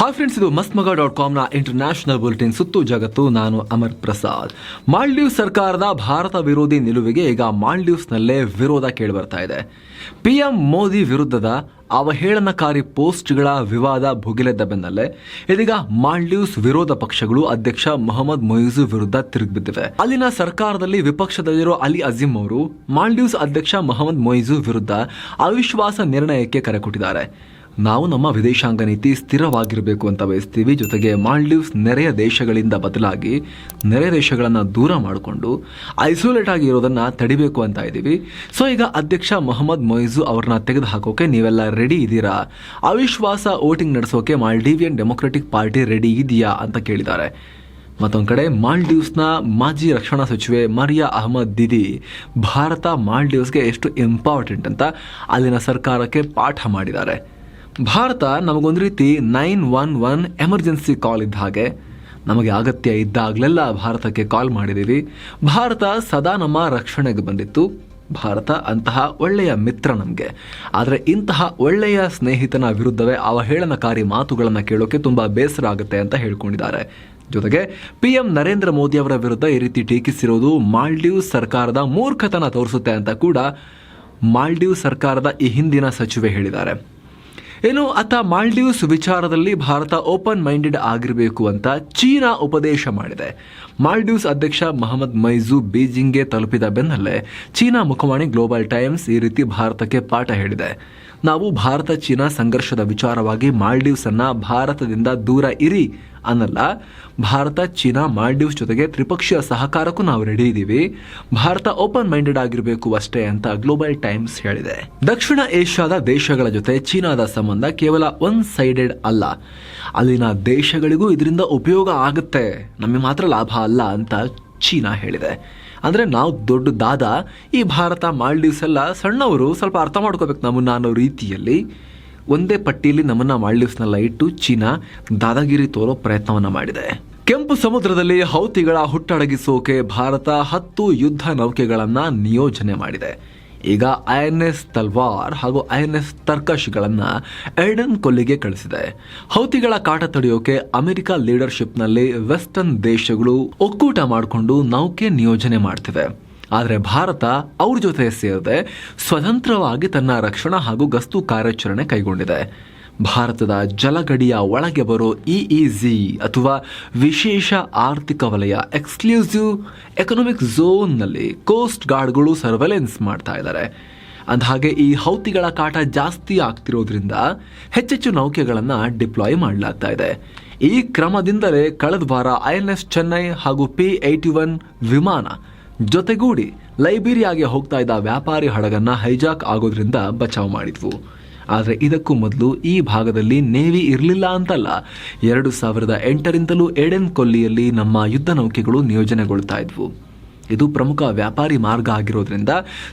Hi friends ಇದು ಮಸ್ತ್ ಮಗ ಡಾಟ್ ಕಾಮ್ನ ಇಂಟರ್ನ್ಯಾಷನಲ್ ಬುಲೆಟಿನ್ ಸುತ್ತು ಜಗತ್ತು. ನಾನು ಅಮರ್ ಪ್ರಸಾದ್. ಮಾಲ್ಡೀವ್ಸ್ ಸರ್ಕಾರದ ಭಾರತ ವಿರೋಧಿ ನಿಲುವಿಗೆ ಈಗ ಮಾಲ್ಡೀವ್ಸ್ನಲ್ಲೇ ವಿರೋಧ ಕೇಳಿಬರ್ತಾ ಇದೆ. ಪಿ ಎಂ ಮೋದಿ ವಿರುದ್ಧದ ಅವಹೇಳನಕಾರಿ ಪೋಸ್ಟ್ಗಳ ವಿವಾದ ಭುಗಿಲೆದ್ದ ಬೆನ್ನಲ್ಲೇ ಇದೀಗ ಮಾಲ್ಡೀವ್ಸ್ ವಿರೋಧ ಪಕ್ಷಗಳು ಅಧ್ಯಕ್ಷ ಮೊಹಮ್ಮದ್ ಮೊಯಿಜು ವಿರುದ್ಧ ತಿರುಗಿಬಿದ್ದಿವೆ. ಅಲ್ಲಿನ ಸರ್ಕಾರದಲ್ಲಿ ವಿಪಕ್ಷದಲ್ಲಿರೋ ಅಲಿ ಅಜೀಂ ಅವರು ಮಾಲ್ಡೀವ್ಸ್ ಅಧ್ಯಕ್ಷ ಮೊಹಮ್ಮದ್ ಮೊಯಿಜು ವಿರುದ್ಧ ಅವಿಶ್ವಾಸ ನಿರ್ಣಯಕ್ಕೆ ಕರೆ ಕೊಟ್ಟಿದ್ದಾರೆ. ನಾವು ನಮ್ಮ ವಿದೇಶಾಂಗ ನೀತಿ ಸ್ಥಿರವಾಗಿರಬೇಕು ಅಂತ ಬಯಸ್ತೀವಿ. ಜೊತೆಗೆ ಮಾಲ್ಡೀವ್ಸ್ ನೆರೆಯ ದೇಶಗಳಿಂದ ಬದಲಾಗಿ ನೆರೆ ದೇಶಗಳನ್ನು ದೂರ ಮಾಡಿಕೊಂಡು ಐಸೋಲೇಟ್ ಆಗಿ ಇರೋದನ್ನು ತಡಿಬೇಕು ಅಂತ ಇದ್ದೀವಿ. ಸೊ, ಈಗ ಅಧ್ಯಕ್ಷ ಮೊಹಮ್ಮದ್ ಮೊಯ್ಜು ಅವ್ರನ್ನ ತೆಗೆದು ಹಾಕೋಕೆ ನೀವೆಲ್ಲ ರೆಡಿ ಇದ್ದೀರಾ? ಅವಿಶ್ವಾಸ ವೋಟಿಂಗ್ ನಡೆಸೋಕೆ ಮಾಲ್ಡೀವಿಯನ್ ಡೆಮೊಕ್ರೆಟಿಕ್ ಪಾರ್ಟಿ ರೆಡಿ ಇದೆಯಾ ಅಂತ ಕೇಳಿದ್ದಾರೆ. ಮತ್ತೊಂದು ಕಡೆ ಮಾಲ್ಡೀವ್ಸ್ನ ಮಾಜಿ ರಕ್ಷಣಾ ಸಚಿವೆ ಮರಿಯಾ ಅಹಮದ್ ದಿದಿ, ಭಾರತ ಮಾಲ್ಡೀವ್ಸ್ಗೆ ಎಷ್ಟು ಇಂಪಾರ್ಟೆಂಟ್ ಅಂತ ಅಲ್ಲಿನ ಸರ್ಕಾರಕ್ಕೆ ಪಾಠ ಮಾಡಿದ್ದಾರೆ. ಭಾರತ ನಮಗೊಂದು ರೀತಿ nine one one emergency call ಇದ್ದ ಹಾಗೆ. ನಮಗೆ ಅಗತ್ಯ ಇದ್ದಾಗಲೆಲ್ಲ ಭಾರತಕ್ಕೆ ಕಾಲ್ ಮಾಡಿದ್ದೀವಿ. ಭಾರತ ಸದಾ ನಮ್ಮ ರಕ್ಷಣೆಗೆ ಬಂದಿತ್ತು. ಭಾರತ ಅಂತಹ ಒಳ್ಳೆಯ ಮಿತ್ರ ನಮಗೆ. ಆದರೆ ಇಂತಹ ಒಳ್ಳೆಯ ಸ್ನೇಹಿತನ ವಿರುದ್ಧವೇ ಅವಹೇಳನಕಾರಿ ಮಾತುಗಳನ್ನು ಕೇಳೋಕೆ ತುಂಬ ಬೇಸರ ಆಗುತ್ತೆ ಅಂತ ಹೇಳ್ಕೊಂಡಿದ್ದಾರೆ. ಜೊತೆಗೆ ಪಿಎಂ ನರೇಂದ್ರ ಮೋದಿ ಅವರ ವಿರುದ್ಧ ಈ ರೀತಿ ಟೀಕಿಸಿರೋದು ಮಾಲ್ಡೀವ್ಸ್ ಸರ್ಕಾರದ ಮೂರ್ಖತನ ತೋರಿಸುತ್ತೆ ಅಂತ ಕೂಡ ಮಾಲ್ಡೀವ್ ಸರ್ಕಾರದ ಈ ಹಿಂದಿನ ಸಚಿವೆ ಹೇಳಿದ್ದಾರೆ. ಏನು ಆತ ಮಾಲ್ಡೀವ್ಸ್ ವಿಚಾರದಲ್ಲಿ ಭಾರತ ಓಪನ್ ಮೈಂಡೆಡ್ ಆಗಿರಬೇಕು ಅಂತ ಚೀನಾ ಉಪದೇಶ ಮಾಡಿದೆ. ಮಾಲ್ಡೀವ್ಸ್ ಅಧ್ಯಕ್ಷ ಮಹಮ್ಮದ್ ಮೈಜು ಬೀಜಿಂಗ್ಗೆ ತಲುಪಿದ ಬೆನ್ನಲ್ಲೇ ಚೀನಾ ಮುಖವಾಣಿ ಗ್ಲೋಬಲ್ ಟೈಮ್ಸ್ ಈ ರೀತಿ ಭಾರತಕ್ಕೆ ಪಾಠ ಹೇಳಿದೆ. ನಾವು ಭಾರತ ಚೀನಾ ಸಂಘರ್ಷದ ವಿಚಾರವಾಗಿ ಮಾಲ್ಡೀವ್ಸ್ ಅನ್ನ ಭಾರತದಿಂದ ದೂರ ಇರಿ ಅನ್ನಲ್ಲ, ಭಾರತ ಚೀನಾ ಮಾಲ್ಡೀವ್ಸ್ ಜೊತೆಗೆ ತ್ರಿಪಕ್ಷೀಯ ಸಹಕಾರಕ್ಕೂ ನಾವು ರೆಡಿ ಇದ್ದೀವಿ ಭಾರತ ಓಪನ್ ಮೈಂಡೆಡ್ ಆಗಿರಬೇಕು ಅಷ್ಟೇ ಅಂತ ಗ್ಲೋಬಲ್ ಟೈಮ್ಸ್ ಹೇಳಿದೆ. ದಕ್ಷಿಣ ಏಷ್ಯಾದ ದೇಶಗಳ ಜೊತೆ ಚೀನಾದ ಸಂಬಂಧ ಕೇವಲ ಒನ್ ಸೈಡೆಡ್ ಅಲ್ಲ. ಅಲ್ಲಿನ ದೇಶಗಳಿಗೂ ಇದರಿಂದ ಉಪಯೋಗ ಆಗುತ್ತೆ. ನಮಗೆ ಮಾತ್ರ ಲಾಭ ಅಲ್ಲ ಅಂತ ಚೀನಾ ಹೇಳಿದೆ. ಅಂದರೆ ನಾವು ದೊಡ್ಡ ದಾದ, ಈ ಭಾರತ, ಮಾಲ್ಡೀವ್ಸ್ ಎಲ್ಲ ಸಣ್ಣವರು ಸ್ವಲ್ಪ ಅರ್ಥ ಮಾಡ್ಕೋಬೇಕು ನಮ್ಮನ್ನು ಅನ್ನೋ ರೀತಿಯಲ್ಲಿ. ಒಂದೇ ಪಟ್ಟಿಯಲ್ಲಿ ನಮ್ಮನ್ನು ಮಾಲ್ಡೀವ್ಸ್ನೆಲ್ಲ ಇಟ್ಟು ಚೀನಾ ದಾದಾಗಿರಿ ತೋರೋ ಪ್ರಯತ್ನವನ್ನು ಮಾಡಿದೆ. ಕೆಂಪು ಸಮುದ್ರದಲ್ಲಿ ಹೌತಿಗಳ ಹುಟ್ಟಡಗಿಸೋಕೆ ಭಾರತ ಹತ್ತು ಯುದ್ಧ ನೌಕೆಗಳನ್ನು ನಿಯೋಜನೆ ಮಾಡಿದೆ. ಈಗ ಐ ಎನ್ ಎಸ್ ತಲ್ವಾರ್ ಹಾಗೂ ಐ ಎನ್ ಎಸ್ ತರ್ಕಶ್ಗಳನ್ನು ಎರ್ಡನ್ ಕೊಲ್ಲಿಗೆ ಕಳಿಸಿದೆ. ಹೌತಿಗಳ ಕಾಟ ತಡೆಯೋಕೆ ಅಮೆರಿಕ ಲೀಡರ್ಶಿಪ್ನಲ್ಲಿ ವೆಸ್ಟರ್ನ್ ದೇಶಗಳು ಒಕ್ಕೂಟ ಮಾಡಿಕೊಂಡು ನೌಕೆ ನಿಯೋಜನೆ ಮಾಡ್ತಿವೆ. ಆದರೆ ಭಾರತ ಅವ್ರ ಜೊತೆ ಸೇರದೆ ಸ್ವತಂತ್ರವಾಗಿ ತನ್ನ ರಕ್ಷಣಾ ಹಾಗೂ ಗಸ್ತು ಕಾರ್ಯಾಚರಣೆ ಕೈಗೊಂಡಿದೆ. ಭಾರತದ ಜಲಗಡಿಯ ಒಳಗೆ ಬರೋ ಇಇಜಿ ಅಥವಾ ವಿಶೇಷ ಆರ್ಥಿಕ ವಲಯ ಎಕ್ಸ್ಕ್ಲೂಸಿವ್ ಎಕನಾಮಿಕ್ ಝೋನ್ನಲ್ಲಿ ಕೋಸ್ಟ್ ಗಾರ್ಡ್ಗಳು ಸರ್ವೆಲೆನ್ಸ್ ಮಾಡ್ತಾ ಇದ್ದಾರೆ. ಅಂದಹಾಗೆ ಈ ಹೌತಿಗಳ ಕಾಟ ಜಾಸ್ತಿ ಆಗ್ತಿರೋದ್ರಿಂದ ಹೆಚ್ಚೆಚ್ಚು ನೌಕೆಗಳನ್ನು ಡಿಪ್ಲಾಯ್ ಮಾಡಲಾಗ್ತಾ ಇದೆ. ಈ ಕ್ರಮದಿಂದಲೇ ಕಳೆದ ವಾರ ಐ ಚೆನ್ನೈ ಹಾಗೂ ಪಿ ಏಯ್ಟಿ ಒನ್ ವಿಮಾನ ಜೊತೆಗೂಡಿ ಲೈಬೀರಿಯಾಗೆ ಹೋಗ್ತಾ ಇದ್ದ ವ್ಯಾಪಾರಿ ಹಡಗನ್ನು ಹೈಜಾಕ್ ಆಗೋದ್ರಿಂದ ಬಚಾವ್ ಮಾಡಿದ್ವು. ಆದರೆ ಇದಕ್ಕೂ ಮೊದಲು ಈ ಭಾಗದಲ್ಲಿ ನೇವಿ ಇರಲಿಲ್ಲ ಅಂತಲ್ಲ. ಎರಡು ಸಾವಿರದ ಎಂಟರಿಂದಲೂ ಎಡೆನ್ ಕೊಲ್ಲಿಯಲ್ಲಿ ನಮ್ಮ ಯುದ್ಧ ನೌಕೆಗಳು ನಿಯೋಜನೆಗೊಳ್ತಾ ಇದ್ವು. ಇದು ಪ್ರಮುಖ ವ್ಯಾಪಾರಿ ಮಾರ್ಗ ಆಗಿರೋದ್ರಿಂದ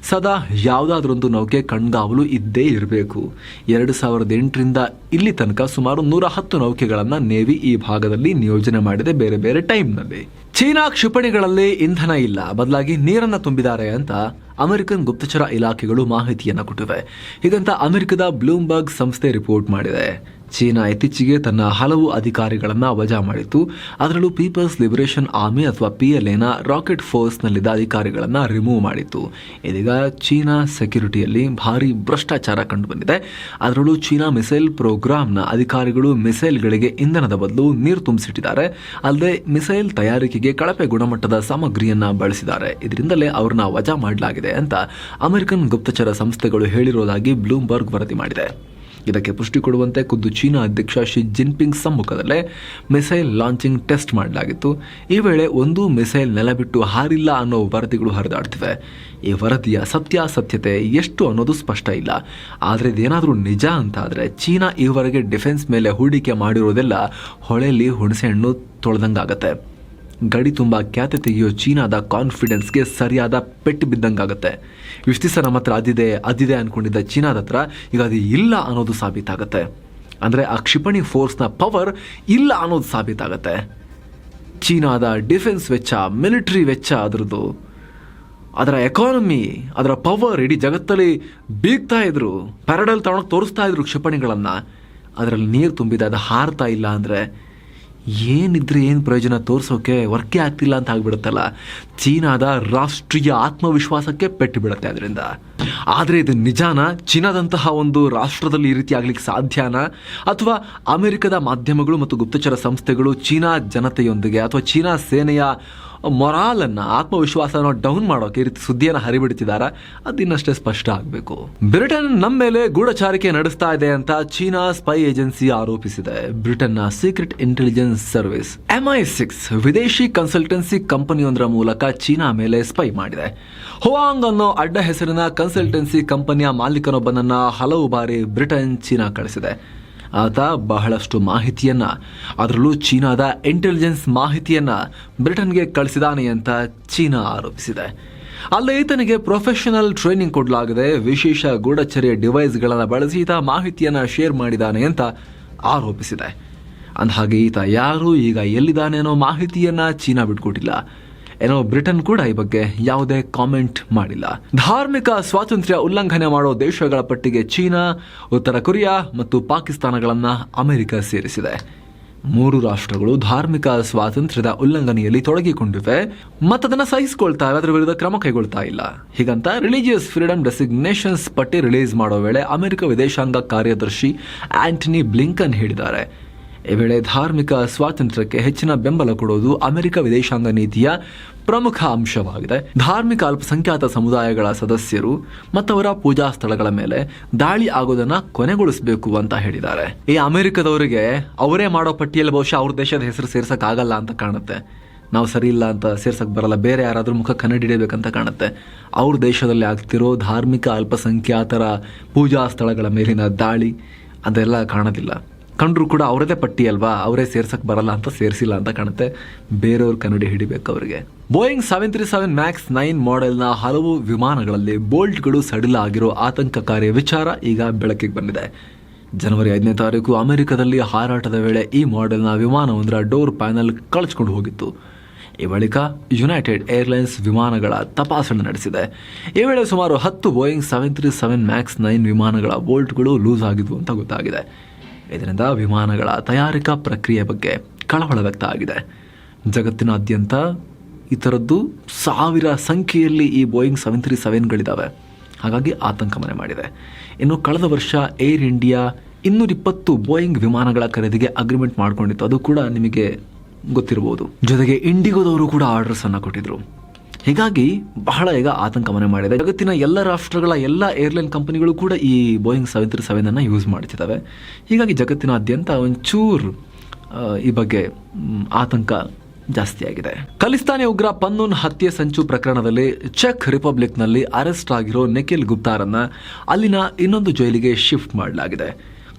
ಸದಾ ಯಾವುದಾದ್ರೊಂದು ನೌಕೆ ಕಣ್ಗಾವಲು ಇದ್ದೇ ಇರಬೇಕು. ಎರಡು ಸಾವಿರದ ಎಂಟರಿಂದ ಇಲ್ಲಿ ತನಕ ಸುಮಾರು ನೂರ ಹತ್ತು ನೌಕೆಗಳನ್ನು ನೇವಿ ಈ ಭಾಗದಲ್ಲಿ ನಿಯೋಜನೆ ಮಾಡಿದೆ ಬೇರೆ ಬೇರೆ ಟೈಮ್ನಲ್ಲಿ. ಚೀನಾ ಕ್ಷಿಪಣಿಗಳಲ್ಲಿ ಇಂಧನ ಇಲ್ಲ. ಬದಲಾಗಿ ನೀರನ್ನು ತುಂಬಿದ್ದಾರೆ ಅಂತ ಅಮೆರಿಕನ್ ಗುಪ್ತಚರ ಇಲಾಖೆಗಳು ಮಾಹಿತಿಯನ್ನು ಕೊಟ್ಟಿವೆ. ಹೀಗಂತ ಅಮೆರಿಕದ ಬ್ಲೂಮ್ಬರ್ಗ್ ಸಂಸ್ಥೆ ರಿಪೋರ್ಟ್ ಮಾಡಿದೆ. ಚೀನಾ ಇತ್ತೀಚೆಗೆ ತನ್ನ ಹಲವು ಅಧಿಕಾರಿಗಳನ್ನು ವಜಾ ಮಾಡಿತ್ತು. ಅದರಲ್ಲೂ ಪೀಪಲ್ಸ್ ಲಿಬರೇಷನ್ ಆರ್ಮಿ ಅಥವಾ ಪಿ ಎಲ್ ಎನ ರಾಕೆಟ್ ಫೋರ್ಸ್ನಲ್ಲಿದ್ದ ಅಧಿಕಾರಿಗಳನ್ನು ರಿಮೂವ್ ಮಾಡಿತ್ತು. ಇದೀಗ ಚೀನಾ ಸೆಕ್ಯುರಿಟಿಯಲ್ಲಿ ಭಾರಿ ಭ್ರಷ್ಟಾಚಾರ ಕಂಡುಬಂದಿದೆ. ಅದರಲ್ಲೂ ಚೀನಾ ಮಿಸೈಲ್ ಪ್ರೋಗ್ರಾಂನ ಅಧಿಕಾರಿಗಳು ಮಿಸೈಲ್ಗಳಿಗೆ ಇಂಧನದ ಬದಲು ನೀರು ತುಂಬಿಸಿಟ್ಟಿದ್ದಾರೆ. ಅಲ್ಲದೆ ಮಿಸೈಲ್ ತಯಾರಿಕೆಗೆ ಕಳಪೆ ಗುಣಮಟ್ಟದ ಸಾಮಗ್ರಿಯನ್ನು ಬಳಸಿದ್ದಾರೆ. ಇದರಿಂದಲೇ ಅವ್ರನ್ನ ವಜಾ ಮಾಡಲಾಗಿದೆ ಅಂತ ಅಮೆರಿಕನ್ ಗುಪ್ತಚರ ಸಂಸ್ಥೆಗಳು ಹೇಳಿರೋದಾಗಿ ಬ್ಲೂಮ್ಬರ್ಗ್ ವರದಿ ಮಾಡಿದೆ. ಇದಕ್ಕೆ ಪುಷ್ಟಿ ಕೊಡುವಂತೆ ಖುದ್ದು ಚೀನಾ ಅಧ್ಯಕ್ಷ ಶಿ ಜಿನ್ಪಿಂಗ್ ಸಮ್ಮುಖದಲ್ಲೇ ಮಿಸೈಲ್ ಲಾಂಚಿಂಗ್ ಟೆಸ್ಟ್ ಮಾಡಲಾಗಿತ್ತು. ಈ ವೇಳೆ ಒಂದು ಮಿಸೈಲ್ ನೆಲ ಬಿಟ್ಟು ಹಾರಿಲ್ಲ ಅನ್ನೋ ವರದಿಗಳು ಹರಿದಾಡ್ತಿವೆ. ಈ ವರದಿಯ ಸತ್ಯಾಸತ್ಯತೆ ಎಷ್ಟು ಅನ್ನೋದು ಸ್ಪಷ್ಟ ಇಲ್ಲ. ಆದರೆ ಇದೇನಾದರೂ ನಿಜ ಅಂತ ಆದರೆ ಚೀನಾ ಈವರೆಗೆ ಡಿಫೆನ್ಸ್ ಮೇಲೆ ಹೂಡಿಕೆ ಮಾಡಿರೋದೆಲ್ಲ ಹೊಳೆಯಲ್ಲಿ ಹುಣಸೆಹಣ್ಣು ತೊಳೆದಂಗಾಗತ್ತೆ. ಗಡಿ ತುಂಬ ಖ್ಯಾತೆ ತೆಗೆಯೋ ಚೀನಾದ ಕಾನ್ಫಿಡೆನ್ಸ್ಗೆ ಸರಿಯಾದ ಪೆಟ್ಟು ಬಿದ್ದಂಗಾಗುತ್ತೆ. ಇಷ್ಟು ದಿವಸ ನಮ್ಮ ಹತ್ರ ಅದಿದೆ ಅದಿದೆ ಅಂದ್ಕೊಂಡಿದ್ದ ಚೀನಾದ ಹತ್ರ ಈಗ ಅದು ಇಲ್ಲ ಅನ್ನೋದು ಸಾಬೀತಾಗುತ್ತೆ. ಅಂದರೆ ಆ ಕ್ಷಿಪಣಿ ಫೋರ್ಸ್ನ ಪವರ್ ಇಲ್ಲ ಅನ್ನೋದು ಸಾಬೀತಾಗುತ್ತೆ. ಚೀನಾದ ಡಿಫೆನ್ಸ್ ವೆಚ್ಚ, ಮಿಲಿಟ್ರಿ ವೆಚ್ಚ ಅದರದ್ದು. ಅದರ ಎಕಾನಮಿ, ಅದರ ಪವರ್ ಇಡೀ ಜಗತ್ತಲ್ಲಿ ಬೀಗ್ತಾ ಇದ್ರು. ಪ್ಯಾರಡಲ್ ತಗೊಂಡು ತೋರಿಸ್ತಾ ಇದ್ರು ಕ್ಷಿಪಣಿಗಳನ್ನು. ಅದರಲ್ಲಿ ನೀರು ತುಂಬಿದೆ, ಅದು ಹಾರ್ತಾ ಇಲ್ಲ ಅಂದರೆ ಏನಿದ್ರೆ ಏನು ಪ್ರಯೋಜನ ತೋರಿಸೋಕೆ ವರ್ಕೇ ಆಗ್ತಿಲ್ಲ ಅಂತ ಆಗ್ಬಿಡುತ್ತಲ್ಲ? ಚೀನಾದ ರಾಷ್ಟ್ರೀಯ ಆತ್ಮವಿಶ್ವಾಸಕ್ಕೆ ಪೆಟ್ಟು ಬಿಡುತ್ತೆ ಅದರಿಂದ. ಆದರೆ ಇದು ನಿಜಾನ? ಚೀನಾದಂತಹ ಒಂದು ರಾಷ್ಟ್ರದಲ್ಲಿ ಈ ರೀತಿ ಆಗ್ಲಿಕ್ಕೆ ಸಾಧ್ಯನಾ? ಅಥವಾ ಅಮೆರಿಕದ ಮಾಧ್ಯಮಗಳು ಮತ್ತು ಗುಪ್ತಚರ ಸಂಸ್ಥೆಗಳು ಚೀನಾ ಜನತೆಯೊಂದಿಗೆ ಅಥವಾ ಚೀನಾ ಸೇನೆಯ ಮೊರಾಲನ್ನು ಆತ್ಮವಿಶ್ವಾಸನ ಡೌನ್ ಮಾಡೋಕೆ ರೀತಿ ಸುದ್ದಿಯನ್ನು ಹರಿಬಿಡ್ತಿದ್ದಾರೆ. ಅದು ಇನ್ನಷ್ಟೇ ಸ್ಪಷ್ಟ ಆಗಬೇಕು. ಬ್ರಿಟನ್ ನಮ್ಮ ಮೇಲೆ ಗೂಢಚಾರಿಕೆ ನಡೆಸ್ತಾ ಇದೆ ಅಂತ ಚೀನಾ ಸ್ಪೈ ಏಜೆನ್ಸಿ ಆರೋಪಿಸಿದೆ. ಬ್ರಿಟನ್ನ secret intelligence service MI six ವಿದೇಶಿ ಕನ್ಸಲ್ಟೆನ್ಸಿ ಕಂಪನಿಯೊಂದರ ಮೂಲಕ ಚೀನಾ ಮೇಲೆ ಸ್ಪೈ ಮಾಡಿದೆ. ಹುವಾಂಗ್ ಅನ್ನೋ ಅಡ್ಡ ಹೆಸರಿನ ಕನ್ಸಲ್ಟೆನ್ಸಿ ಕಂಪನಿಯ ಮಾಲೀಕನೊಬ್ಬನನ್ನ ಹಲವು ಬಾರಿ ಬ್ರಿಟನ್, ಚೀನಾ ಕಳಿಸಿದೆ. ಆತ ಬಹಳಷ್ಟು ಮಾಹಿತಿಯನ್ನ, ಅದರಲ್ಲೂ ಚೀನಾದ ಇಂಟೆಲಿಜೆನ್ಸ್ ಮಾಹಿತಿಯನ್ನ ಬ್ರಿಟನ್ಗೆ ಕಳಿಸಿದಾನೆ ಅಂತ ಚೀನಾ ಆರೋಪಿಸಿದೆ. ಅಲ್ಲಿ ಈತನಿಗೆ ಪ್ರೊಫೆಷನಲ್ ಟ್ರೈನಿಂಗ್ ಕೊಡಲಾಗಿದೆ ವಿಶೇಷ ಗೂಢಚರ್ಯ ಡಿವೈಸ್ಗಳನ್ನು ಬಳಸಿ ಈತ ಮಾಹಿತಿಯನ್ನು ಶೇರ್ ಮಾಡಿದ್ದಾನೆ ಅಂತ ಆರೋಪಿಸಿದೆ. ಅಂದಹಾಗೆ ಈತ ಯಾರು, ಈಗ ಎಲ್ಲಿದ್ದಾನೆ ಅನ್ನೋ ಮಾಹಿತಿಯನ್ನು ಚೀನಾ ಬಿಟ್ಕೊಟ್ಟಿಲ್ಲ. ಏನೋ ಬ್ರಿಟನ್ ಕೂಡ ಈ ಬಗ್ಗೆ ಯಾವುದೇ ಕಾಮೆಂಟ್ ಮಾಡಿಲ್ಲ. ಧಾರ್ಮಿಕ ಸ್ವಾತಂತ್ರ್ಯ ಉಲ್ಲಂಘನೆ ಮಾಡೋ ದೇಶಗಳ ಪಟ್ಟಿಗೆ ಚೀನಾ, ಉತ್ತರ ಕೊರಿಯಾ ಮತ್ತು ಪಾಕಿಸ್ತಾನಗಳನ್ನ ಅಮೆರಿಕ ಸೇರಿಸಿದೆ. ಮೂರು ರಾಷ್ಟ್ರಗಳು ಧಾರ್ಮಿಕ ಸ್ವಾತಂತ್ರ್ಯದ ಉಲ್ಲಂಘನೆಯಲ್ಲಿ ತೊಡಗಿಕೊಂಡಿವೆ. ಮತ್ತದನ್ನ ಸಹಿಸಿಕೊಳ್ತಾ ಅದರ ವಿರುದ್ಧ ಕ್ರಮ ಕೈಗೊಳ್ತಾ ಇಲ್ಲ. ಹೀಗಂತ ರಿಲಿಜಿಯಸ್ ಫ್ರೀಡಮ್ ಡೆಸಿಗ್ನೇಷನ್ಸ್ ಪಟ್ಟಿ ರಿಲೀಸ್ ಮಾಡೋ ವೇಳೆ ಅಮೆರಿಕ ವಿದೇಶಾಂಗ ಕಾರ್ಯದರ್ಶಿ ಆಂಟನಿ ಬ್ಲಿಂಕನ್ ಹೇಳಿದ್ದಾರೆ. ಈ ವೇಳೆ ಧಾರ್ಮಿಕ ಸ್ವಾತಂತ್ರ್ಯಕ್ಕೆ ಹೆಚ್ಚಿನ ಬೆಂಬಲ ಕೊಡುವುದು ಅಮೆರಿಕ ವಿದೇಶಾಂಗ ನೀತಿಯ ಪ್ರಮುಖ ಅಂಶವಾಗಿದೆ. ಧಾರ್ಮಿಕ ಅಲ್ಪಸಂಖ್ಯಾತ ಸಮುದಾಯಗಳ ಸದಸ್ಯರು ಮತ್ತವರ ಪೂಜಾ ಸ್ಥಳಗಳ ಮೇಲೆ ದಾಳಿ ಆಗೋದನ್ನ ಕೊನೆಗೊಳಿಸಬೇಕು ಅಂತ ಹೇಳಿದ್ದಾರೆ. ಈ ಅಮೆರಿಕದವರಿಗೆ ಅವರೇ ಮಾಡೋ ಪಟ್ಟಿಯಲ್ಲಿ ಬಹುಶಃ ಅವ್ರ ದೇಶದ ಹೆಸರು ಸೇರ್ಸಕ್ ಆಗಲ್ಲ ಅಂತ ಕಾಣುತ್ತೆ. ನಾವು ಸರಿ ಇಲ್ಲ ಅಂತ ಸೇರ್ಸಕ್ ಬರಲ್ಲ, ಬೇರೆ ಯಾರಾದರೂ ಮುಖ ಕನ್ನಡಿಡಬೇಕಂತ ಕಾಣುತ್ತೆ. ಅವ್ರ ದೇಶದಲ್ಲಿ ಆಗ್ತಿರೋ ಧಾರ್ಮಿಕ ಅಲ್ಪಸಂಖ್ಯಾತರ ಪೂಜಾ ಸ್ಥಳಗಳ ಮೇಲಿನ ದಾಳಿ ಅದೆಲ್ಲ ಕಾಣೋದಿಲ್ಲ. ಕಂಡ್ರು ಕೂಡ ಅವರದೇ ಪಟ್ಟಿ ಅಲ್ವಾ? ಅವರೇ ಸೇರ್ಸಕ್ ಬರಲ್ಲ ಅಂತ ಸೇರಿಸಿಲ್ಲ ಅಂತ ಕಾಣುತ್ತೆ. ಬೇರೆಯವ್ರ ಕನ್ನಡಿ ಹಿಡಿಬೇಕು ಅವರಿಗೆ. Boeing seven three seven max nine ಮಾಡೆಲ್ನ ಹಲವು ವಿಮಾನಗಳಲ್ಲಿ ಬೋಲ್ಟ್ಗಳು ಸಡಿಲ ಆಗಿರೋ ಆತಂಕಕಾರಿ ವಿಚಾರ ಈಗ ಬೆಳಕಿಗೆ ಬಂದಿದೆ. ಜನವರಿ ಐದನೇ ತಾರೀಕು ಅಮೆರಿಕದಲ್ಲಿ ಹಾರಾಟದ ವೇಳೆ ಈ ಮಾಡೆಲ್ನ ವಿಮಾನವೊಂದರ ಡೋರ್ ಪ್ಯಾನಲ್ ಕಳಚ್ಕೊಂಡು ಹೋಗಿತ್ತು. ಈ ಬಳಿಕ ಯುನೈಟೆಡ್ ಏರ್ಲೈನ್ಸ್ ವಿಮಾನಗಳ ತಪಾಸಣೆ ನಡೆಸಿದೆ. ಈ ವೇಳೆ ಸುಮಾರು ಹತ್ತು Boeing seven three seven max nine ವಿಮಾನಗಳ ಬೋಲ್ಟ್ಗಳು ಲೂಸ್ ಆಗಿದ್ವು ಅಂತ ಗೊತ್ತಾಗಿದೆ. ಇದರಿಂದ ವಿಮಾನಗಳ ತಯಾರಿಕಾ ಪ್ರಕ್ರಿಯೆ ಬಗ್ಗೆ ಕಳವಳ ವ್ಯಕ್ತ ಆಗಿದೆ ಜಗತ್ತಿನಾದ್ಯಂತ ಈ ಥರದ್ದು ಸಾವಿರ ಸಂಖ್ಯೆಯಲ್ಲಿ ಈ ಬೋಯಿಂಗ್ ಸೆವೆನ್ ತ್ರೀ ಸೆವೆನ್ಗಳಿದ್ದಾವೆ ಹಾಗಾಗಿ ಆತಂಕ ಮನೆ ಮಾಡಿದೆ. ಇನ್ನು ಕಳೆದ ವರ್ಷ ಏರ್ ಇಂಡಿಯಾ ಇನ್ನೂರ ಇಪ್ಪತ್ತು ಬೋಯಿಂಗ್ ವಿಮಾನಗಳ ಖರೀದಿಗೆ ಅಗ್ರಿಮೆಂಟ್ ಮಾಡಿಕೊಂಡಿತ್ತು. ಅದು ಕೂಡ ನಿಮಗೆ ಗೊತ್ತಿರಬಹುದು. ಜೊತೆಗೆ ಇಂಡಿಗೋದವರು ಕೂಡ ಆರ್ಡರ್ಸ್ ಅನ್ನ ಕೊಟ್ಟಿದ್ರು. ಹೀಗಾಗಿ ಬಹಳ ಈಗ ಆತಂಕ ಮನೆ ಮಾಡಿದೆ. ಜಗತ್ತಿನ ಎಲ್ಲ ರಾಷ್ಟ್ರಗಳ ಎಲ್ಲ ಏರ್ಲೈನ್ ಕಂಪನಿಗಳು ಕೂಡ ಈ ಬೋಯಿಂಗ್ ಸೆವೆನ್ ತ್ರೀ ಸೆವೆನ್ ಅನ್ನ ಯೂಸ್ ಮಾಡ್ತಿದ್ದಾವೆ. ಹೀಗಾಗಿ ಜಗತ್ತಿನಾದ್ಯಂತ ಒಂಚೂರು ಈ ಬಗ್ಗೆ ಆತಂಕ ಜಾಸ್ತಿ ಆಗಿದೆ. ಖಲಿಸ್ತಾನಿ ಉಗ್ರ ಪನ್ನೂನ್ ಹತ್ಯೆ ಸಂಚು ಪ್ರಕರಣದಲ್ಲಿ ಚೆಕ್ ರಿಪಬ್ಲಿಕ್ನಲ್ಲಿ ಅರೆಸ್ಟ್ ಆಗಿರೋ ನಿಖಿಲ್ ಗುಪ್ತಾರನ್ನ ಅಲ್ಲಿನ ಇನ್ನೊಂದು ಜೈಲಿಗೆ ಶಿಫ್ಟ್ ಮಾಡಲಾಗಿದೆ.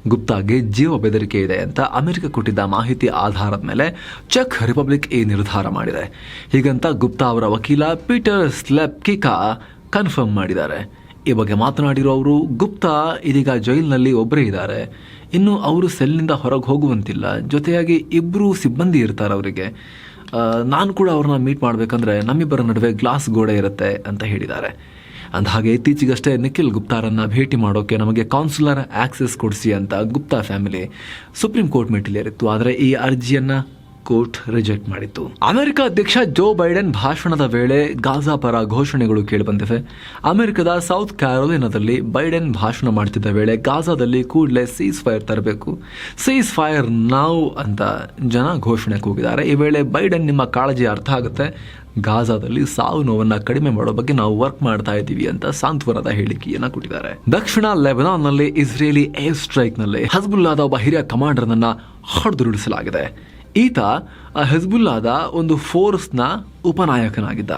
ಗುಪ್ತಾಗೆ ಜೀವ ಬೆದರಿಕೆ ಇದೆ ಅಂತ ಅಮೆರಿಕ ಕೊಟ್ಟಿದ್ದ ಮಾಹಿತಿ ಆಧಾರದ ಮೇಲೆ ಚೆಕ್ ರಿಪಬ್ಲಿಕ್ ಈ ನಿರ್ಧಾರ ಮಾಡಿದೆ. ಹೀಗಂತ ಗುಪ್ತಾ ಅವರ ವಕೀಲ ಪೀಟರ್ ಸ್ಲೆಪ್ಕಿಕಾ ಕನ್ಫರ್ಮ್ ಮಾಡಿದ್ದಾರೆ. ಈ ಬಗ್ಗೆ ಮಾತನಾಡಿರೋ ಅವರು, ಗುಪ್ತಾ ಇದೀಗ ಜೈಲಿನಲ್ಲಿ ಒಬ್ಬರೇ ಇದ್ದಾರೆ. ಇನ್ನು ಅವರು ಸೆಲ್ನಿಂದ ಹೊರಗೆ ಹೋಗುವಂತಿಲ್ಲ. ಜೊತೆಯಾಗಿ ಇಬ್ಬರು ಸಿಬ್ಬಂದಿ ಇರ್ತಾರೆ ಅವರಿಗೆ. ನಾನು ಕೂಡ ಅವ್ರನ್ನ ಮೀಟ್ ಮಾಡಬೇಕಂದ್ರೆ ನಮ್ಮಿಬ್ಬರ ನಡುವೆ ಗ್ಲಾಸ್ ಗೋಡೆ ಇರುತ್ತೆ ಅಂತ ಹೇಳಿದ್ದಾರೆ. ಅಂದಹಾಗೆ ಇತ್ತೀಚೆಗಷ್ಟೇ ನಿಖಿಲ್ ಗುಪ್ತಾರನ್ನ ಭೇಟಿ ಮಾಡೋಕೆ ನಮಗೆ ಕಾನ್ಸುಲರ್ ಆಕ್ಸೆಸ್ ಕೊಡಿಸಿ ಅಂತ ಗುಪ್ತಾ ಫ್ಯಾಮಿಲಿ ಸುಪ್ರೀಂ ಕೋರ್ಟ್ ಮೆಟ್ಟಿಲೇರಿತ್ತು. ಆದರೆ ಈ ಅರ್ಜಿಯನ್ನ ಕೋರ್ಟ್ ರಿಜೆಕ್ಟ್ ಮಾಡಿತ್ತು. ಅಮೆರಿಕ ಅಧ್ಯಕ್ಷ ಜೋ ಬೈಡೆನ್ ಭಾಷಣದ ವೇಳೆ ಗಾಜಾ ಪರ ಘೋಷಣೆಗಳು ಕೇಳಿಬಂದಿವೆ. ಅಮೆರಿಕದ ಸೌತ್ ಕ್ಯಾರೋಲಿನಾದಲ್ಲಿ ಬೈಡೆನ್ ಭಾಷಣ ಮಾಡ್ತಿದ್ದ ವೇಳೆ ಗಾಜಾದಲ್ಲಿ ಕೂಡಲೇ ಸೀಸ್ ಫೈರ್ ತರಬೇಕು. ಸೀಸ್ ಫೈರ್ ನಾವು ಅಂತ ಜನ ಘೋಷಣೆ ಕೂಗಿದ್ದಾರೆ. ಈ ವೇಳೆ ಬೈಡೆನ್ ನಿಮ್ಮ ಕಾಳಜಿ ಅರ್ಥ ಆಗುತ್ತೆ. ಗಾಜಾದಲ್ಲಿ ಸಾವು ನೋವನ್ನ ಕಡಿಮೆ ಮಾಡೋ ಬಗ್ಗೆ ನಾವು ವರ್ಕ್ ಮಾಡ್ತಾ ಇದ್ದೀವಿ ಅಂತ ಸಾಂತ್ವನದ ಹೇಳಿಕೆಯನ್ನ ಕೊಟ್ಟಿದ್ದಾರೆ. ದಕ್ಷಿಣ ಲೆಬನಾನ್ನಲ್ಲಿ ಇಸ್ರೇಲಿ ಏರ್ ಸ್ಟ್ರೈಕ್ನಲ್ಲಿ ಹಜ್ಬುಲ್ಲಾದ ಒಬ್ಬ ಹಿರಿಯ ಕಮಾಂಡರ್ನನ್ನ ಹೊಡೆದುರುಳಿಸಲಾಗಿದೆ. ಈತ ಹೆಜ್ಬುಲ್ಲಾದ ಒಂದು ಫೋರ್ಸ್ನ ಉಪನಾಯಕನಾಗಿದ್ದ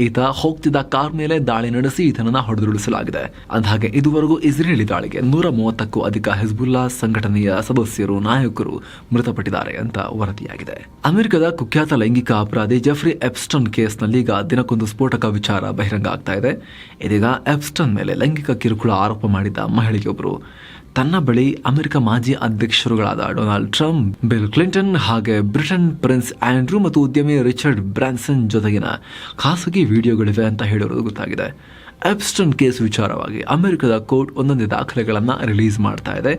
ಈತ ಹೋಗ್ತಿದ್ದ ಕಾರ್ ಮೇಲೆ ದಾಳಿ ನಡೆಸಿ ಈತನನ್ನ ಹೊಡೆದುರುಳಿಸಲಾಗಿದೆ. ಅಂದಹಾಗೆ ಇದುವರೆಗೂ ಇಸ್ರೇಲಿ ದಾಳಿಗೆ ನೂರ ಮೂವತ್ತಕ್ಕೂ ಅಧಿಕ ಹೆಜ್ಬುಲ್ಲಾ ಸಂಘಟನೆಯ ಸದಸ್ಯರು, ನಾಯಕರು ಮೃತಪಟ್ಟಿದ್ದಾರೆ ಅಂತ ವರದಿಯಾಗಿದೆ. ಅಮೆರಿಕದ ಕುಖ್ಯಾತ ಲೈಂಗಿಕ ಅಪರಾಧಿ ಜೆಫ್ರಿ ಎಪ್ಸ್ಟನ್ ಕೇಸ್ನಲ್ಲಿ ಈಗ ದಿನಕ್ಕೊಂದು ಸ್ಫೋಟಕ ವಿಚಾರ ಬಹಿರಂಗ ಆಗ್ತಾ ಇದೆ. ಇದೀಗ ಎಪ್ಸ್ಟನ್ ಮೇಲೆ ಲೈಂಗಿಕ ಕಿರುಕುಳ ಆರೋಪ ಮಾಡಿದ್ದ ಮಹಿಳೆಯೊಬ್ಬರು ತನ್ನ ಬಳಿ ಅಮೆರಿಕ ಮಾಜಿ ಅಧ್ಯಕ್ಷರುಗಳಾದ ಡೊನಾಲ್ಡ್ ಟ್ರಂಪ್, ಬಿಲ್ ಕ್ಲಿಂಟನ್ ಹಾಗೆ ಬ್ರಿಟನ್ ಪ್ರಿನ್ಸ್ ಆಂಡ್ರೂ ಮತ್ತು ಉದ್ಯಮಿ ರಿಚರ್ಡ್ ಬ್ರಾನ್ಸನ್ ಜೊತೆಗಿನ ಖಾಸಗಿ ವಿಡಿಯೋಗಳಿವೆ ಅಂತ ಹೇಳಿರೋದು ಗೊತ್ತಾಗಿದೆ. ಎಪ್ಸ್ಟನ್ ಕೇಸ್ ವಿಚಾರವಾಗಿ ಅಮೆರಿಕದ ಕೋರ್ಟ್ ಒಂದೊಂದೇ ದಾಖಲೆಗಳನ್ನು ರಿಲೀಸ್ ಮಾಡ್ತಾ ಇದೆ.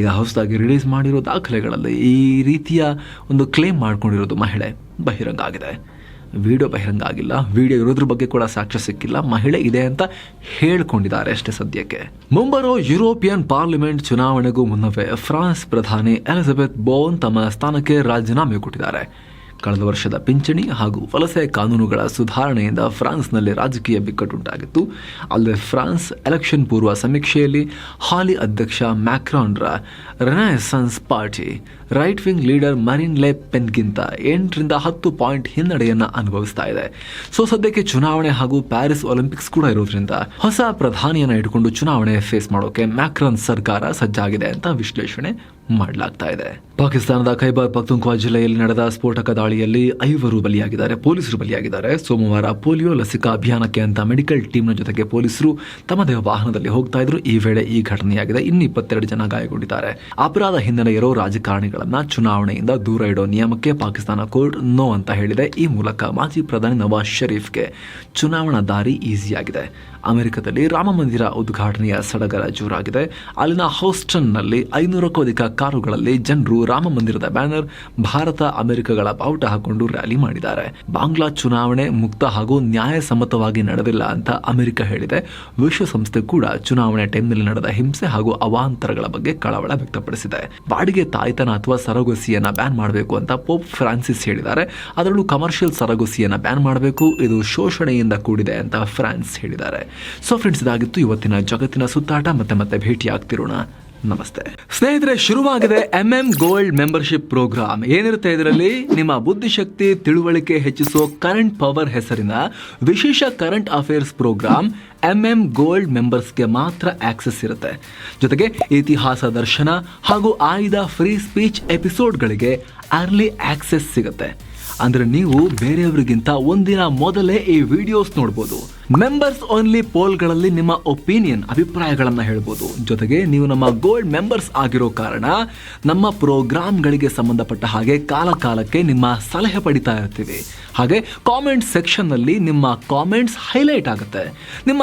ಈಗ ಹೊಸದಾಗಿ ರಿಲೀಸ್ ಮಾಡಿರೋ ದಾಖಲೆಗಳಲ್ಲಿ ಈ ರೀತಿಯ ಒಂದು ಕ್ಲೇಮ್ ಮಾಡ್ಕೊಂಡಿರೋದು ಮಹಿಳೆ ಬಹಿರಂಗ ಆಗಿದೆ ವಿಡಿಯೋ ಬಹಿರಂಗ ಆಗಿಲ್ಲ ವಿಡಿಯೋ ಇರೋದ್ರ ಬಗ್ಗೆ ಕೂಡ ಸಾಕ್ಷ್ಯ ಸಿಕ್ಕಿಲ್ಲ, ಮಹಿಳೆ ಇದೆ ಅಂತ ಹೇಳ್ಕೊಂಡಿದ್ದಾರೆ ಅಷ್ಟೇ ಸದ್ಯಕ್ಕೆ. ಮುಂಬರೋ ಯುರೋಪಿಯನ್ ಪಾರ್ಲಿಮೆಂಟ್ ಚುನಾವಣೆಗೂ ಮುನ್ನವೇ ಫ್ರಾನ್ಸ್ ಪ್ರಧಾನಿ ಎಲಿಜಬೆತ್ ಬೋನ್ ತಮ್ಮ ಸ್ಥಾನಕ್ಕೆ ರಾಜೀನಾಮೆ ಕೊಟ್ಟಿದ್ದಾರೆ. ಕಳೆದ ವರ್ಷದ ಪಿಂಚಣಿ ಹಾಗೂ ವಲಸೆ ಕಾನೂನುಗಳ ಸುಧಾರಣೆಯಿಂದ ಫ್ರಾನ್ಸ್ನಲ್ಲಿ ರಾಜಕೀಯ ಬಿಕ್ಕಟ್ಟುಂಟಾಗಿತ್ತು. ಅಲ್ಲದೆ ಫ್ರಾನ್ಸ್ ಎಲೆಕ್ಷನ್ ಪೂರ್ವ ಸಮೀಕ್ಷೆಯಲ್ಲಿ ಹಾಲಿ ಅಧ್ಯಕ್ಷ ಮ್ಯಾಕ್ರಾನ್ರ Renaissance party right wing leader Marine Le ಪೆನ್ಗಿಂತ ಎಂಟರಿಂದ ಹತ್ತು ಪಾಯಿಂಟ್ ಹಿನ್ನಡೆಯನ್ನು ಅನುಭವಿಸ್ತಾ ಇದೆ. ಸೊ ಸದ್ಯಕ್ಕೆ ಚುನಾವಣೆ ಹಾಗೂ ಪ್ಯಾರಿಸ್ ಒಲಿಂಪಿಕ್ಸ್ ಕೂಡ ಇರೋದ್ರಿಂದ ಹೊಸ ಪ್ರಧಾನಿಯನ್ನು ಇಟ್ಕೊಂಡು ಚುನಾವಣೆ ಫೇಸ್ ಮಾಡೋಕೆ ಮ್ಯಾಕ್ರಾನ್ ಸರ್ಕಾರ ಸಜ್ಜಾಗಿದೆ ಅಂತ ವಿಶ್ಲೇಷಣೆ ಮಾಡಲಾಗ್ತಾ ಇದೆ. ಪಾಕಿಸ್ತಾನದ ಖೈಬರ್ ಪಕ್ತುಂಕ್ವಾ ಜಿಲ್ಲೆಯಲ್ಲಿ ನಡೆದ ಸ್ಫೋಟಕ ದಾಳಿಯಲ್ಲಿ ಐವರು ಬಲಿಯಾಗಿದ್ದಾರೆ, ಪೊಲೀಸರು ಬಲಿಯಾಗಿದ್ದಾರೆ. ಸೋಮವಾರ ಪೋಲಿಯೋ ಲಸಿಕಾ ಅಭಿಯಾನಕ್ಕೆ ಅಂತ ಮೆಡಿಕಲ್ ಟೀಮ್ನ ಜೊತೆಗೆ ಪೊಲೀಸರು ತಮ್ಮದೇ ವಾಹನದಲ್ಲಿ ಹೋಗ್ತಾ ಇದ್ರು. ಈ ವೇಳೆ ಈ ಘಟನೆಯಾಗಿದೆ. ಇನ್ನು ಇಪ್ಪತ್ತೆರಡು ಜನ ಗಾಯಗೊಂಡಿದ್ದಾರೆ. ಅಪರಾಧ ಹಿನ್ನೆಲೆ ಇರೋ ರಾಜಕಾರಣಿಗಳನ್ನ ಚುನಾವಣೆಯಿಂದ ದೂರ ಇಡೋ ನಿಯಮಕ್ಕೆ ಪಾಕಿಸ್ತಾನ ಕೋರ್ಟ್ ನೋ ಅಂತ ಹೇಳಿದೆ. ಈ ಮೂಲಕ ಮಾಜಿ ಪ್ರಧಾನಿ ನವಾಜ್ ಶರೀಫ್ಗೆ ಚುನಾವಣಾ ದಾರಿ ಈಸಿಯಾಗಿದೆ. ಅಮೆರಿಕದಲ್ಲಿ ರಾಮ ಮಂದಿರ ಉದ್ಘಾಟನೆಯ ಸಡಗರ ಜೋರಾಗಿದೆ. ಅಲ್ಲಿನ ಹೌಸ್ಟನ್ನಲ್ಲಿ ಐನೂರಕ್ಕೂ ಅಧಿಕ ಕಾರುಗಳಲ್ಲಿ ಜನರು ರಾಮ ಮಂದಿರದ ಬ್ಯಾನರ್ ಭಾರತ ಅಮೆರಿಕಗಳ ಬಾವುಟ ಹಾಕೊಂಡು ರ್ಯಾಲಿ ಮಾಡಿದ್ದಾರೆ. ಬಾಂಗ್ಲಾ ಚುನಾವಣೆ ಮುಕ್ತ ಹಾಗೂ ನ್ಯಾಯಸಮ್ಮತವಾಗಿ ನಡೆದಿಲ್ಲ ಅಂತ ಅಮೆರಿಕ ಹೇಳಿದೆ. ವಿಶ್ವಸಂಸ್ಥೆ ಕೂಡ ಚುನಾವಣೆ ಟೈಮ್ನಲ್ಲಿ ನಡೆದ ಹಿಂಸೆ ಹಾಗೂ ಅವಾಂತರಗಳ ಬಗ್ಗೆ ಕಳವಳ ವ್ಯಕ್ತಪಡಿಸಿದೆ. ಬಾಡಿಗೆ ತಾಯ್ತನ ಅಥವಾ ಸರಗೊಸಿಯನ್ನ ಬ್ಯಾನ್ ಮಾಡಬೇಕು ಅಂತ ಪೋಪ್ ಫ್ರಾನ್ಸಿಸ್ ಹೇಳಿದ್ದಾರೆ. ಅದರಲ್ಲೂ ಕಮರ್ಷಿಯಲ್ ಸರಗೊಸಿಯನ್ನ ಬ್ಯಾನ್ ಮಾಡಬೇಕು, ಇದು ಶೋಷಣೆಯಿಂದ ಕೂಡಿದೆ ಅಂತ ಫ್ರಾನ್ಸ್ ಹೇಳಿದ್ದಾರೆ. ಸೊ ಫ್ರೆಂಡ್ಸ್ ಇದಾಗಿತ್ತು ಇವತ್ತಿನ ಜಗತ್ತಿನ ಸುತ್ತಾಟ. ಮತ್ತೆ ಮತ್ತೆ ಭೇಟಿ ಆಗ್ತಿರೋಣ ನಮಸ್ತೆ. ಸ್ನೇಹಿತರೆ, ಶುರುವಾಗಿದೆ M M gold membership programme ಏನಿರುತ್ತೆ ಇದರಲ್ಲಿ? ನಿಮ್ಮ ಬುದ್ಧಿಶಕ್ತಿ, ತಿಳುವಳಿಕೆ ಹೆಚ್ಚಿಸೋ ಕರೆಂಟ್ ಪವರ್ ಹೆಸರಿನ ವಿಶೇಷ current affairs programme M M gold ಮೆಂಬರ್ಸ್ಗೆ ಮಾತ್ರ ಆಕ್ಸೆಸ್ ಇರುತ್ತೆ. ಜೊತೆಗೆ ಇತಿಹಾಸ ದರ್ಶನ ಹಾಗೂ ಆಯ್ದ ಫ್ರೀ ಸ್ಪೀಚ್ ಎಪಿಸೋಡ್ಗಳಿಗೆ ಅರ್ಲಿ ಆಕ್ಸೆಸ್ ಸಿಗುತ್ತೆ. ಅಂದ್ರೆ ನೀವು ಬೇರೆಯವರಿಗಿಂತ ಒಂದಿನ ಮೊದಲೇ ಈ ವಿಡಿಯೋಸ್ ನೋಡ್ಬೋದು. ಮೆಂಬರ್ಸ್ ಓನ್ಲಿ ಪೋಲ್ಗಳಲ್ಲಿ ನಿಮ್ಮ ಒಪಿನಿಯನ್ ಅಭಿಪ್ರಾಯಗಳನ್ನು ಹೇಳ್ಬೋದು. ಜೊತೆಗೆ ನೀವು ನಮ್ಮ ಗೋಲ್ಡ್ ಮೆಂಬರ್ಸ್ ಆಗಿರೋ ಕಾರಣ ನಮ್ಮ ಪ್ರೋಗ್ರಾಮ್ಗಳಿಗೆ ಸಂಬಂಧಪಟ್ಟ ಹಾಗೆ ಕಾಲ ಕಾಲಕ್ಕೆ ನಿಮ್ಮ ಸಲಹೆ ಪಡಿತಾ ಇರ್ತೀವಿ. ಹಾಗೆ ಕಾಮೆಂಟ್ ಸೆಕ್ಷನ್ನಲ್ಲಿ ನಿಮ್ಮ ಕಾಮೆಂಟ್ಸ್ ಹೈಲೈಟ್ ಆಗುತ್ತೆ. ನಿಮ್ಮ